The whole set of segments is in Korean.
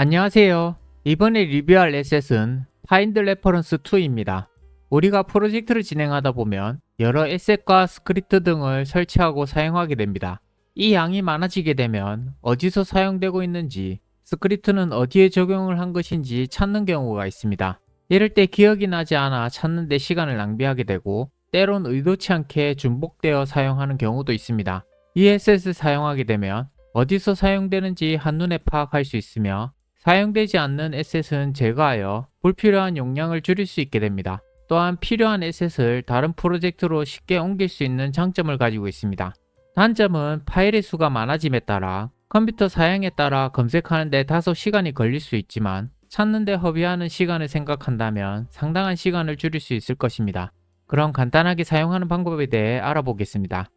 안녕하세요. 이번에 리뷰할 에셋은 파인드 레퍼런스 2입니다. 우리가 프로젝트를 진행하다 보면 여러 에셋과 스크립트 등을 설치하고 사용하게 됩니다. 이 양이 많아지게 되면 어디서 사용되고 있는지 스크립트는 어디에 적용을 한 것인지 찾는 경우가 있습니다. 이럴 때 기억이 나지 않아 찾는데 시간을 낭비하게 되고 때론 의도치 않게 중복되어 사용하는 경우도 있습니다. 이 에셋을 사용하게 되면 어디서 사용되는지 한눈에 파악할 수 있으며 사용되지 않는 에셋은 제거하여 불필요한 용량을 줄일 수 있게 됩니다. 또한 필요한 에셋을 다른 프로젝트로 쉽게 옮길 수 있는 장점을 가지고 있습니다. 단점은 파일의 수가 많아짐에 따라 컴퓨터 사양에 따라 검색하는데 다소 시간이 걸릴 수 있지만 찾는데 허비하는 시간을 생각한다면 상당한 시간을 줄일 수 있을 것입니다. 그럼 간단하게 사용하는 방법에 대해 알아보겠습니다.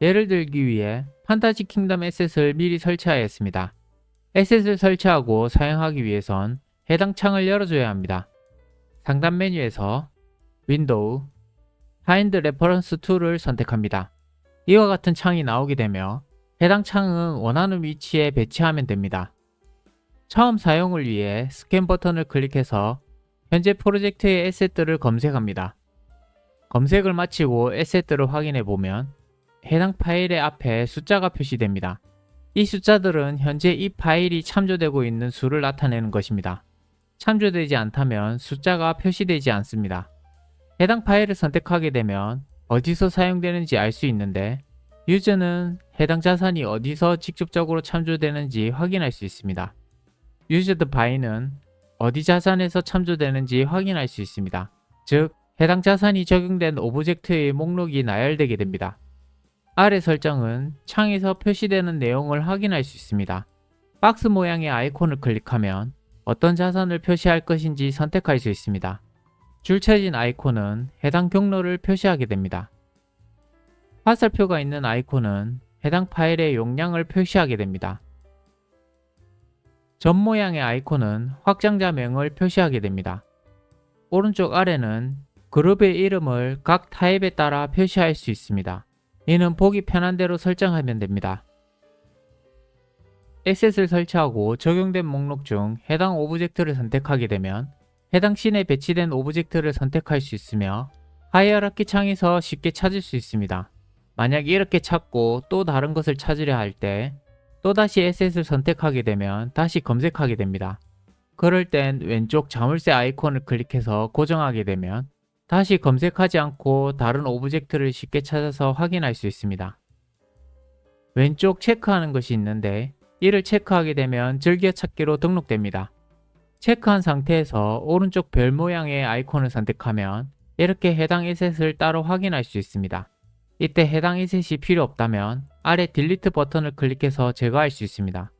예를 들기 위해 판타지 킹덤 에셋을 미리 설치하였습니다. 에셋을 설치하고 사용하기 위해선 해당 창을 열어줘야 합니다. 상단 메뉴에서 윈도우, Find Reference Tool을 선택합니다. 이와 같은 창이 나오게 되며 해당 창은 원하는 위치에 배치하면 됩니다. 처음 사용을 위해 스캔 버튼을 클릭해서 현재 프로젝트의 에셋들을 검색합니다. 검색을 마치고 에셋들을 확인해 보면 해당 파일의 앞에 숫자가 표시됩니다. 이 숫자들은 현재 이 파일이 참조되고 있는 수를 나타내는 것입니다. 참조되지 않다면 숫자가 표시되지 않습니다. 해당 파일을 선택하게 되면 어디서 사용되는지 알 수 있는데 유저는 해당 자산이 어디서 직접적으로 참조되는지 확인할 수 있습니다. 유저드 바이는 어디 자산에서 참조되는지 확인할 수 있습니다. 즉, 해당 자산이 적용된 오브젝트의 목록이 나열되게 됩니다. 아래 설정은 창에서 표시되는 내용을 확인할 수 있습니다. 박스 모양의 아이콘을 클릭하면 어떤 자산을 표시할 것인지 선택할 수 있습니다. 줄쳐진 아이콘은 해당 경로를 표시하게 됩니다. 화살표가 있는 아이콘은 해당 파일의 용량을 표시하게 됩니다. 점 모양의 아이콘은 확장자명을 표시하게 됩니다. 오른쪽 아래는 그룹의 이름을 각 타입에 따라 표시할 수 있습니다. 이는 보기 편한 대로 설정하면 됩니다. 에셋을 설치하고 적용된 목록 중 해당 오브젝트를 선택하게 되면 해당 씬에 배치된 오브젝트를 선택할 수 있으며 하이어라키 창에서 쉽게 찾을 수 있습니다. 만약 이렇게 찾고 또 다른 것을 찾으려 할 때 또다시 에셋을 선택하게 되면 다시 검색하게 됩니다. 그럴 땐 왼쪽 자물쇠 아이콘을 클릭해서 고정하게 되면 다시 검색하지 않고 다른 오브젝트를 쉽게 찾아서 확인할 수 있습니다. 왼쪽 체크하는 것이 있는데 이를 체크하게 되면 즐겨찾기로 등록됩니다. 체크한 상태에서 오른쪽 별 모양의 아이콘을 선택하면 이렇게 해당 에셋을 따로 확인할 수 있습니다. 이때 해당 에셋이 필요 없다면 아래 딜리트 버튼을 클릭해서 제거할 수 있습니다.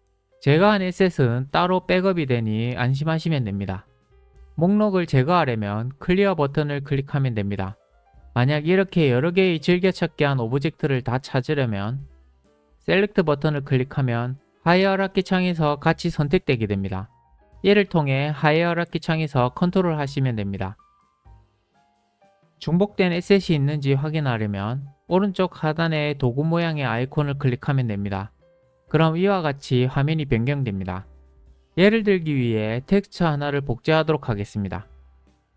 제거한 에셋은 따로 백업이 되니 안심하시면 됩니다. 목록을 제거하려면 클리어 버튼을 클릭하면 됩니다. 만약 이렇게 여러 개의 즐겨찾기 한 오브젝트를 다 찾으려면 셀렉트 버튼을 클릭하면 하이어라키 창에서 같이 선택되게 됩니다. 이를 통해 하이어라키 창에서 컨트롤 하시면 됩니다. 중복된 에셋이 있는지 확인하려면 오른쪽 하단의 도구 모양의 아이콘을 클릭하면 됩니다. 그럼 이와 같이 화면이 변경됩니다. 예를 들기 위해 텍스트 하나를 복제하도록 하겠습니다.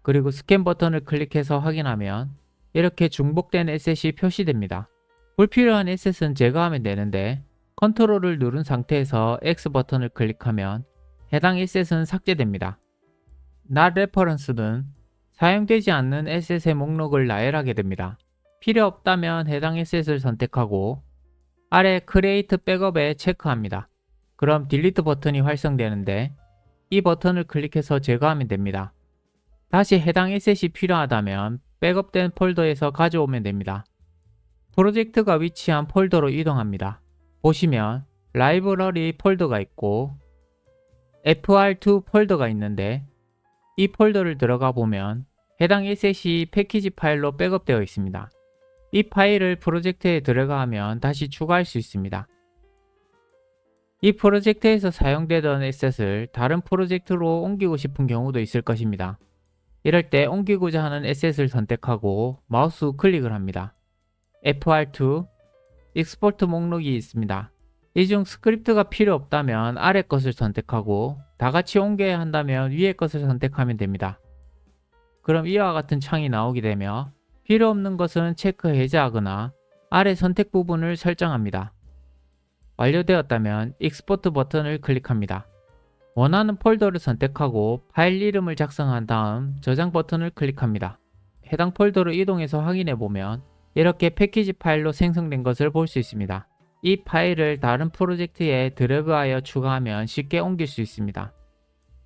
그리고 스캔 버튼을 클릭해서 확인하면 이렇게 중복된 에셋이 표시됩니다. 불필요한 에셋은 제거하면 되는데 컨트롤을 누른 상태에서 X 버튼을 클릭하면 해당 에셋은 삭제됩니다. Not Reference는 사용되지 않는 에셋의 목록을 나열하게 됩니다. 필요 없다면 해당 에셋을 선택하고 아래 Create Backup에 체크합니다. 그럼 딜리트 버튼이 활성되는데 이 버튼을 클릭해서 제거하면 됩니다. 다시 해당 에셋이 필요하다면 백업된 폴더에서 가져오면 됩니다. 프로젝트가 위치한 폴더로 이동합니다. 보시면 라이브러리 폴더가 있고 FR2 폴더가 있는데 이 폴더를 들어가 보면 해당 에셋이 패키지 파일로 백업되어 있습니다. 이 파일을 프로젝트에 들어가면 다시 추가할 수 있습니다. 이 프로젝트에서 사용되던 에셋을 다른 프로젝트로 옮기고 싶은 경우도 있을 것입니다. 이럴 때 옮기고자 하는 에셋을 선택하고 마우스 클릭을 합니다. FR2 익스포트 목록이 있습니다. 이 중 스크립트가 필요 없다면 아래 것을 선택하고 다 같이 옮겨야 한다면 위에 것을 선택하면 됩니다. 그럼 이와 같은 창이 나오게 되며 필요 없는 것은 체크 해제하거나 아래 선택 부분을 설정합니다. 완료되었다면 익스포트 버튼을 클릭합니다. 원하는 폴더를 선택하고 파일 이름을 작성한 다음 저장 버튼을 클릭합니다. 해당 폴더로 이동해서 확인해 보면 이렇게 패키지 파일로 생성된 것을 볼 수 있습니다. 이 파일을 다른 프로젝트에 드래그하여 추가하면 쉽게 옮길 수 있습니다.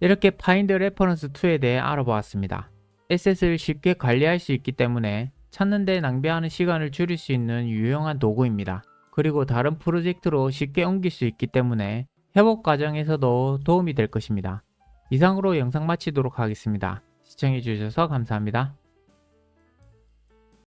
이렇게 파인드 레퍼런스 2에 대해 알아보았습니다. 에셋을 쉽게 관리할 수 있기 때문에 찾는 데 낭비하는 시간을 줄일 수 있는 유용한 도구입니다. 그리고 다른 프로젝트로 쉽게 옮길 수 있기 때문에 회복 과정에서도 도움이 될 것입니다. 이상으로 영상 마치도록 하겠습니다. 시청해주셔서 감사합니다.